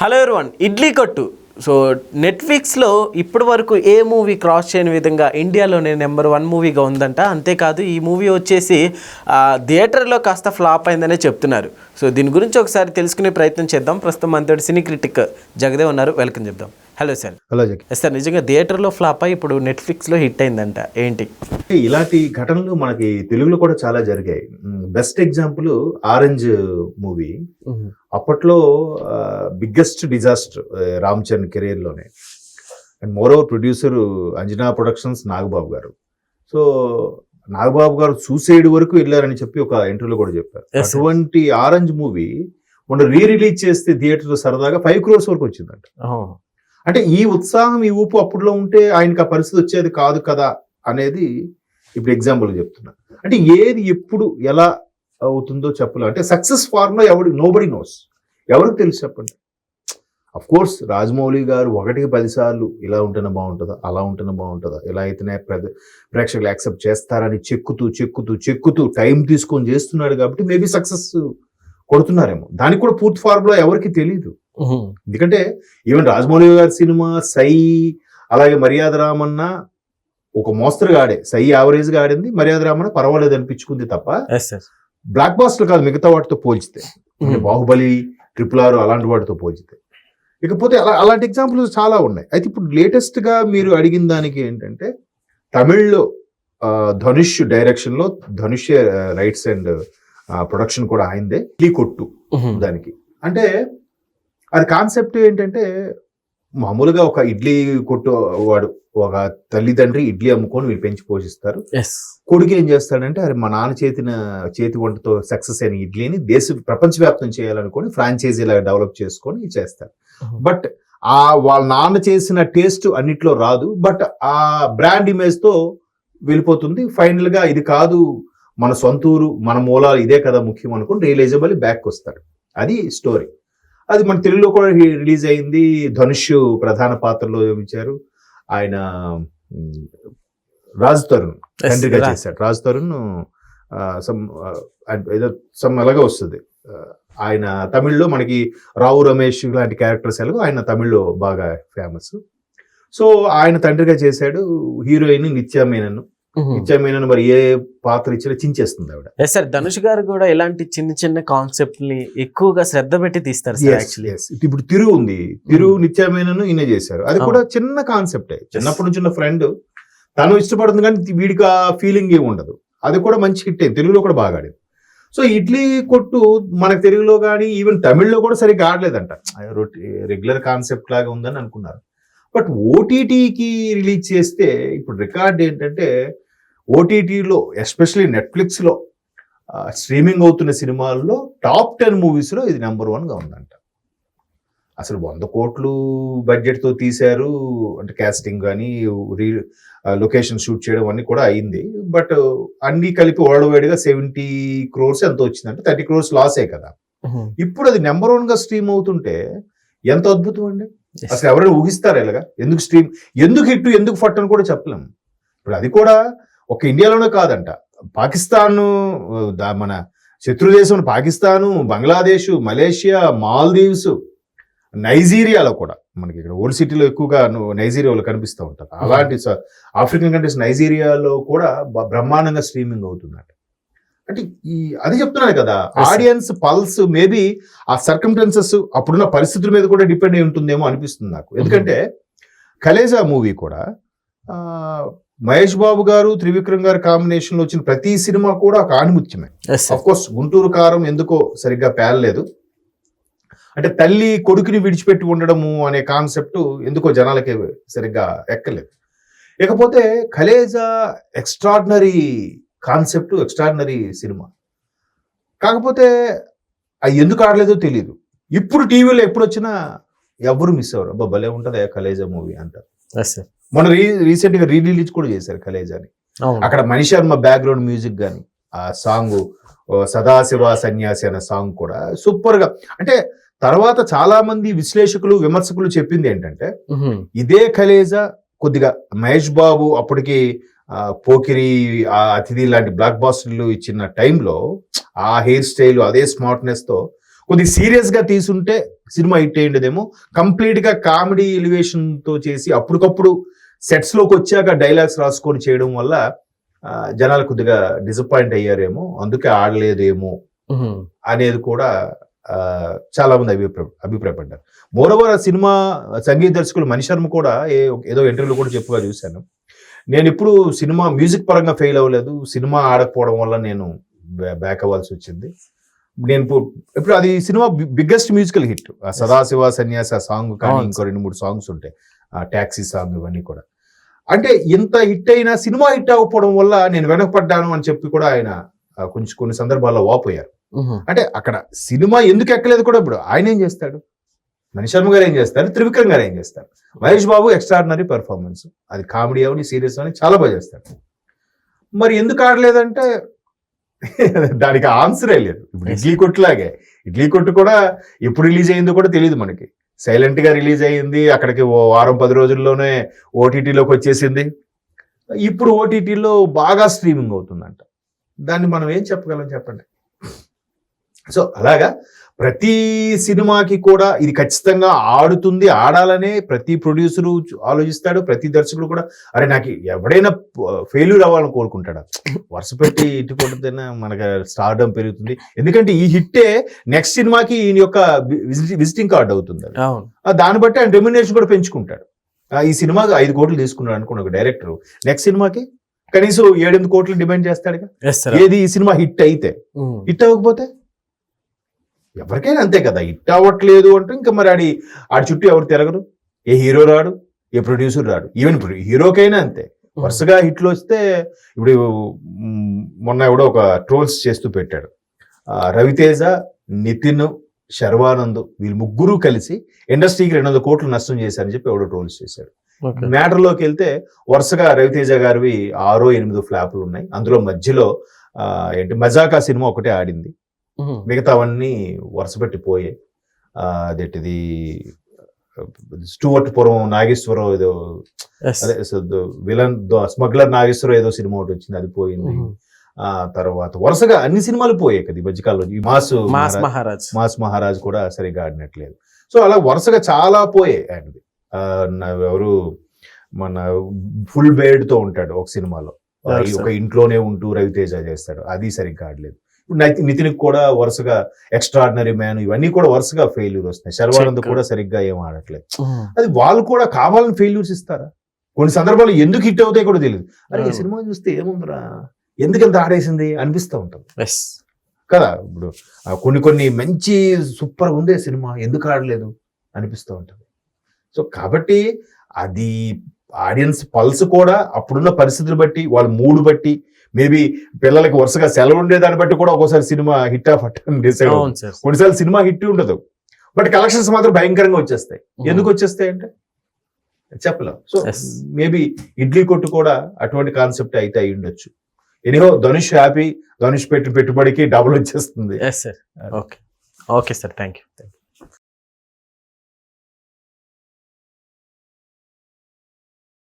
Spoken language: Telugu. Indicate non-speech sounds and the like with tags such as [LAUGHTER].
హలో ఎవరివన్ ఇడ్లీ కొట్టు. సో నెట్ఫ్లిక్స్లో ఇప్పటి వరకు ఏ మూవీ క్రాస్ చేయని విధంగా ఇండియాలోనే నెంబర్ వన్ మూవీగా ఉందంట. అంతేకాదు ఈ మూవీ వచ్చేసి థియేటర్లో కాస్త ఫ్లాప్ అయిందనే చెప్తున్నారు. సో దీని గురించి ఒకసారి తెలుసుకునే ప్రయత్నం చేద్దాం. ప్రస్తుతం మనతో సినీ క్రిటిక్ జగదే ఉన్నారు. వెల్కమ్ చెప్దాం. Hello sir. Hello yes sir నిజంగా థియేటర్లో ఫ్లాప్ అయ్యి ఇప్పుడు నెట్ఫ్లిక్స్లో హిట్ అయిందంట. ఏంటి? ఇలాంటి ఘటనలు మనకి తెలుగులో కూడా చాలా జరిగాయి. Best example Orange movie. అప్పట్లో biggest disaster Ram Charan కెరీర్లోనే and moreover producer Anjana Productions Nagababu garu. So Nagababu గారు సూసైడ్ వరకు వెళ్ళారని చెప్పి ఒక ఇంటర్వ్యూలో కూడా చెప్పారు. అటువంటి ఆరెంజ్ మూవీ మొన్న రీ రిలీజ్ చేస్తే థియేటర్ సరదాగా ఫైవ్ క్రోర్స్ వరకు వచ్చిందంట. అంటే ఈ ఉత్సాహం ఈ ఊపు అప్పుడులో ఉంటే ఆయనకి ఆ పరిస్థితి వచ్చేది కాదు కదా అనేది ఇప్పుడు ఎగ్జాంపుల్ చెప్తున్నా. అంటే ఏది ఎప్పుడు ఎలా అవుతుందో చెప్పలేం. అంటే సక్సెస్ ఫార్ములా ఎవరి నోబడి నోస్ ఎవరికి తెలుసు చెప్పండి? అఫ్ కోర్స్ రాజమౌళి గారు ఒకటికి పదిసార్లు ఇలా ఉంటేనే బాగుంటుందా అలా ఉంటేనే బాగుంటుందా ఇలా అయితేనే ప్ర- ప్రేక్షకులు యాక్సెప్ట్ చేస్తారని చెక్కుతూ చెక్కుతూ చెక్కుతూ టైం తీసుకొని చేస్తున్నాడు కాబట్టి మేబీ సక్సెస్ కొడుతున్నారేమో. దానికి కూడా పూర్తి ఫార్ములా ఎవరికి తెలియదు ఎందుకంటే ఈవెన్ రాజమౌళి గారి సినిమా సై అలాగే మర్యాద రామన్న ఒక మోస్తరుగా ఆడే సై యావరేజ్గా ఆడింది మర్యాద రామన్న పర్వాలేదు అనిపించుకుంది తప్ప బ్లాక్ బాస్టర్ కాదు మిగతా వాటితో పోల్చితే. బాహుబలి ట్రిపుల్ ఆర్ అలాంటి వాటితో పోల్చితే. ఇకపోతే అలా అలాంటి ఎగ్జాంపుల్స్ చాలా ఉన్నాయి. అయితే ఇప్పుడు లేటెస్ట్గా మీరు అడిగిన దానికి ఏంటంటే తమిళ్ళో ధనుష్ డైరెక్షన్లో ధనుష్ రైట్స్ అండ్ ప్రొడక్షన్ కూడా ఆయనదే ఈ కొట్టు దానికి. అంటే అది కాన్సెప్ట్ ఏంటంటే మామూలుగా ఒక ఇడ్లీ కొట్టు వాడు ఒక తల్లిదండ్రి ఇడ్లీ అమ్ముకొని వీళ్ళు పెంచి పోషిస్తారు. ఎస్ కొడుకు ఏం చేస్తాడంటే అరే మా నాన్న చేతిన చేతి వంటతో సక్సెస్ అయిన ఇడ్లీని దేశ ప్రపంచవ్యాప్తం చేయాలనుకొని ఫ్రాంచైజీ లాగా డెవలప్ చేసుకొని చేస్తారు. బట్ ఆ వాళ్ళ నాన్న చేసిన టేస్ట్ అన్నిట్లో రాదు. బట్ ఆ బ్రాండ్ ఇమేజ్తో వెళ్ళిపోతుంది. ఫైనల్గా ఇది కాదు మన సొంత ఊరు మన మూలాలు ఇదే కదా ముఖ్యం అనుకుని రియలైజబుల్ బ్యాక్ వస్తాడు. అది స్టోరీ అది మన తెలుగులో కూడా రిలీజ్ అయింది. ధనుష్ ప్రధాన పాత్రలో ఇచ్చారు. ఆయన రాజ్ తరుణ్ తండ్రిగా చేశాడు. రాజ్ తరుణ్ సమ్ ఏదో సమ్ అలాగే వస్తుంది. ఆయన తమిళ్ళో మనకి రావు రమేష్ లాంటి క్యారెక్టర్స్ ఎలాగో ఆయన తమిళ్ళో బాగా ఫేమస్. సో ఆయన తండ్రిగా చేశాడు హీరోయిన్ నిత్యా మేనన్ నిత్యా మేనన్ మరి ఏ పాత్ర ఇచ్చినా చించేస్తుంది ఆవిడ. ఎస్ సార్ ధనుష్ గారు కూడా ఇలాంటి చిన్న చిన్న కాన్సెప్ట్ని ఎక్కువగా శ్రద్ధ పెట్టి తీస్తారు యాక్చువల్లీ. ఇప్పుడు తిరుగు ఉంది. తిరుగు. నిత్యమేనను ఈయన చేశారు. అది. కూడా చిన్న కాన్సెప్టే చిన్నప్పటి నుంచి ఉన్న ఫ్రెండ్ తను ఇష్టపడుతుంది కానీ వీడికి ఆ ఫీలింగ్ ఏమి ఉండదు. అది కూడా మంచి హిట్ అయింది తెలుగులో కూడా బాగా ఆడింది. సో ఇడ్లీ కొట్టు మనకు తెలుగులో కానీ ఈవెన్ తమిళ్ళో కూడా సరిగ్గా ఆడలేదంట. రెగ్యులర్ కాన్సెప్ట్ లాగా ఉందని అనుకున్నారు. బట్ ఓటీటీకి రిలీజ్ చేస్తే ఇప్పుడు రికార్డ్ ఏంటంటే ఓటీటీలో ఎస్పెషలీ నెట్ఫ్లిక్స్లో స్ట్రీమింగ్ అవుతున్న సినిమాల్లో టాప్ టెన్ మూవీస్లో ఇది నెంబర్ వన్గా ఉందంట. అసలు వంద కోట్లు బడ్జెట్తో తీశారు అంటే కాస్టింగ్ కానీ రీ లొకేషన్ షూట్ చేయడం అన్ని కూడా అయింది. బట్ అన్ని కలిపి వరల్డ్ వైడ్గా సెవెంటీ క్రోర్స్ ఎంత వచ్చిందంటే. థర్టీ క్రోర్స్ లాసే కదా. ఇప్పుడు అది నెంబర్ వన్గా స్ట్రీమ్ అవుతుంటే ఎంత అద్భుతం అండి. అసలు ఎవరైనా ఊహిస్తారు ఎలాగా ఎందుకు స్ట్రీమ్ ఎందుకు హిట్ ఎందుకు ఫట్ అని కూడా చెప్పలేం. ఇప్పుడు అది కూడా ఒక ఇండియాలోనే కాదంట. పాకిస్తాన్ మన శత్రు దేశం పాకిస్తాను బంగ్లాదేశ్ మలేషియా మాల్దీవ్స్ నైజీరియాలో కూడా మనకి ఇక్కడ ఓల్డ్ సిటీలో ఎక్కువగా నైజీరియాలో కనిపిస్తూ ఉంటారు. అలాంటి ఆఫ్రికన్ కంట్రీస్ నైజీరియాలో కూడా బ్రహ్మాండంగా స్ట్రీమింగ్ అవుతుందట. అంటే ఈ అది చెప్తున్నాను కదా. ఆడియన్స్ పల్స్ మేబీ ఆ సర్కమ్టెన్సెస్ అప్పుడున్న పరిస్థితుల మీద కూడా డిపెండ్ అయి ఉంటుందేమో అనిపిస్తుంది నాకు. ఎందుకంటే కలేజా మూవీ కూడా మహేష్ బాబు గారు త్రివిక్రమ్ గారు కాంబినేషన్లో వచ్చిన ప్రతి సినిమా కూడా ఒక ఆణిముత్యమే కోర్స్ గుంటూరు కారం ఎందుకో సరిగ్గా పేలలేదు. అంటే తల్లి కొడుకుని విడిచిపెట్టి ఉండడము అనే కాన్సెప్ట్ ఎందుకో జనాలకి సరిగ్గా ఎక్కలేదు. ఇకపోతే Khaleja extraordinary concept extraordinary cinema. కాకపోతే అది ఎందుకు ఆడలేదో తెలియదు ఇప్పుడు టీవీలో ఎప్పుడు వచ్చినా ఎవరు మిస్ అవ్వరు. అబ్బా భలే ఉంటుంది కలేజా మూవీ అంటారు. సార్ మొన్న రీ రీసెంట్గా రీ రిలీజ్ కూడా చేశారు కలేజాని అక్కడ మణి శర్మ బ్యాక్గ్రౌండ్ మ్యూజిక్ కానీ ఆ సాంగ్ సదాశివ సన్యాసి అనే సాంగ్ కూడా సూపర్గా. అంటే తర్వాత చాలా మంది విశ్లేషకులు విమర్శకులు చెప్పింది ఏంటంటే. ఇదే కలేజా కొద్దిగా మహేష్ బాబు అప్పటికి పోకిరి ఆ అతిథి లాంటి బ్లాక్ బాస్టర్లు ఇచ్చిన టైంలో ఆ హెయిర్ స్టైల్ అదే స్మార్ట్నెస్తో కొద్దిగా సీరియస్గా తీసుంటే సినిమా హిట్ అయ్యిండేదేమో కంప్లీట్గా కామెడీ ఎలివేషన్తో చేసి అప్పటికప్పుడు సెట్స్లోకి వచ్చాక డైలాగ్స్ రాసుకొని చేయడం వల్ల జనాలు కొద్దిగా డిసప్పాయింట్ అయ్యారేమో. అందుకే ఆడలేదేమో అనేది కూడా చాలా మంది అభిప్రాయ అభిప్రాయపడ్డారు. మోరవర్ ఆ సినిమా సంగీత దర్శకులు మణి శర్మ కూడా ఏదో ఇంటర్వ్యూలో కూడా చెప్పుగా చూశాను. నేను ఇప్పుడు సినిమా మ్యూజిక్ పరంగా ఫెయిల్ అవ్వలేదు. సినిమా ఆడకపోవడం వల్ల నేను బ్యాక్ అవ్వాల్సి వచ్చింది. నేను ఇప్పుడు అది cinema biggest musical hit Sadashiva Sanyasa song కానీ ఇంకో రెండు మూడు సాంగ్స్ ఉంటాయి. ట్యాక్సీ సాంగ్ ఇవన్నీ కూడా. అంటే ఇంత హిట్ అయినా సినిమా హిట్ అవ్వకపోవడం వల్ల నేను వెనకపడ్డాను అని చెప్పి కూడా ఆయన కొంచెం కొన్ని సందర్భాల్లో వాపోయారు. అంటే అక్కడ సినిమా ఎందుకు ఎక్కలేదు కూడా ఇప్పుడు ఆయన ఏం చేస్తాడు? మణి శర్మ గారు ఏం చేస్తారు? త్రివిక్రమ్ గారు ఏం చేస్తారు? Mahesh Babu extraordinary performance. అది కామెడీ అవని సీరియస్ అని చాలా బాగా చేస్తాడు మరి ఎందుకు ఆడలేదంటే [LAUGHS] దానికి ఆన్సరే లేదు. ఇప్పుడు ఇడ్లీ కొట్టులాగే. ఇడ్లీ కొట్టు కూడా ఎప్పుడు రిలీజ్ అయిందో కూడా తెలియదు మనకి. సైలెంట్గా రిలీజ్ అయ్యింది. అక్కడికి ఓ వారం పది రోజుల్లోనే ఓటీటీలోకి వచ్చేసింది. ఇప్పుడు ఓటీటీలో బాగా స్ట్రీమింగ్ అవుతుందంట. దాన్ని మనం ఏం చెప్పగలం చెప్పండి? సో అలాగా ప్రతి సినిమాకి కూడా ఇది ఖచ్చితంగా ఆడుతుంది ఆడాలనే ప్రతి ప్రొడ్యూసరు ఆలోచిస్తాడు ప్రతి దర్శకుడు కూడా. అరే నాకు ఎవడైనా ఫెయిల్యూర్ అవ్వాలని కోరుకుంటాడు? వరుస పెట్టి ఇటు కొట్టితేనే మనకి స్టార్డమ్ పెరుగుతుంది. ఎందుకంటే ఈ హిట్టే నెక్స్ట్ సినిమాకి ఈయన యొక్క విజిటింగ్ కార్డ్ అవుతుంది. దాన్ని బట్టి ఆయన రెమ్యునేషన్ కూడా పెంచుకుంటాడు. ఆ, ఈ సినిమాకి ఐదు కోట్లు తీసుకున్నాడు అనుకున్న ఒక డైరెక్టర్ నెక్స్ట్ సినిమాకి కనీసం ఏడెనిమిది కోట్లు డిమాండ్ చేస్తాడుగా ఏది ఈ సినిమా హిట్ అయితే. హిట్ అవ్వకపోతే? ఎవరికైనా అంతే కదా హిట్ అవ్వట్లేదు అంటే ఇంకా మరి ఆడి ఆడి చుట్టూ ఎవరు తిరగరు? ఏ హీరో రాడు ఏ ప్రొడ్యూసర్ రాడు? ఈవెన్ హీరోకైనా అంతే. వరుసగా హిట్లు వస్తే ఇప్పుడు మొన్న ఎవడో ఒక ట్రోల్స్ చేస్తూ పెట్టాడు. రవితేజ నితిన్ శర్వానంద్ వీళ్ళు ముగ్గురు కలిసి ఇండస్ట్రీకి రెండు వందల కోట్లు నష్టం చేశారని చెప్పి ఎవడో ట్రోల్స్ చేశాడు. మ్యాటర్లోకి వెళ్తే వరుసగా రవితేజ గారివి ఆరో ఎనిమిదో ఫ్లాపులు ఉన్నాయి. అందులో మధ్యలో ఏంటి మజాకా సినిమా ఒకటే ఆడింది. మిగతావన్నీ వరుస పెట్టి పోయాయి అదేంటిది స్టూవర్ట్ పురం నాగేశ్వరం ఏదో అదే విలన్ స్మగ్లర్ నాగేశ్వరం ఏదో సినిమా ఒకటి వచ్చింది అది పోయింది. ఆ తర్వాత వరుసగా అన్ని సినిమాలు పోయాయి కదా ఈ మధ్యకాలంలో. ఈ mass mass Maharaj- mass Maharaj కూడా సరిగ్గా ఆడినట్లేదు. సో అలా వరుసగా చాలా పోయాయి ఆయనవి. ఆ, నా- ఎవరు మన ఫుల్ బేడ్తో ఉంటాడు ఒక సినిమాలో? ఒక ఇంట్లోనే ఉంటూ రవితేజ చేస్తాడు. అది సరిగ్గా ఆడలేదు. ఇప్పుడు నితిన్కి కూడా వరుసగా ఎక్స్ట్రాడినరీ మ్యాన్ ఇవన్నీ కూడా వరుసగా ఫెయిల్యూర్ వస్తున్నాయి. శర్వానంద్. కూడా సరిగ్గా ఏం ఆడట్లేదు. అది వాళ్ళు కూడా కావాలని ఫెయిల్యూర్స్ ఇస్తారా? కొన్ని సందర్భాల్లో ఎందుకు హిట్ అవుతాయి కూడా తెలియదు. అరే ఈ. సినిమా చూస్తే ఏముందిరా? ఎందుకంత ఆడేసింది? అనిపిస్తూ ఉంటుంది. ఎస్ కదా? ఇప్పుడు కొన్ని కొన్ని మంచి సూపర్ ఉందే సినిమా ఎందుకు ఆడలేదు? అనిపిస్తూ ఉంటుంది. సో కాబట్టి అది ఆడియన్స్ పల్స్ కూడా అప్పుడున్న పరిస్థితులు బట్టి వాళ్ళ మూడు బట్టి మేబీ పిల్లలకి వరుసగా సెలవు ఉండే దాన్ని బట్టి కూడా ఒక్కోసారి సినిమా హిట్ ఆఫ్ అట్ డిసైడ్ కొన్నిసార్లు సినిమా హిట్ ఉండదు. బట్ కలెక్షన్స్ మాత్రం భయంకరంగా వచ్చేస్తాయి. ఎందుకు వచ్చేస్తాయి అంటే? చెప్పలేం. సో. మేబీ ఇడ్లీ కొట్టు కూడా అటువంటి కాన్సెప్ట్ అయితే అయి ఉండొచ్చు. Anyhow Dhanush happy. ధనుష్ పెట్టిన పెట్టుబడికి డబుల్ వచ్చేస్తుంది. Okay okay sir thank you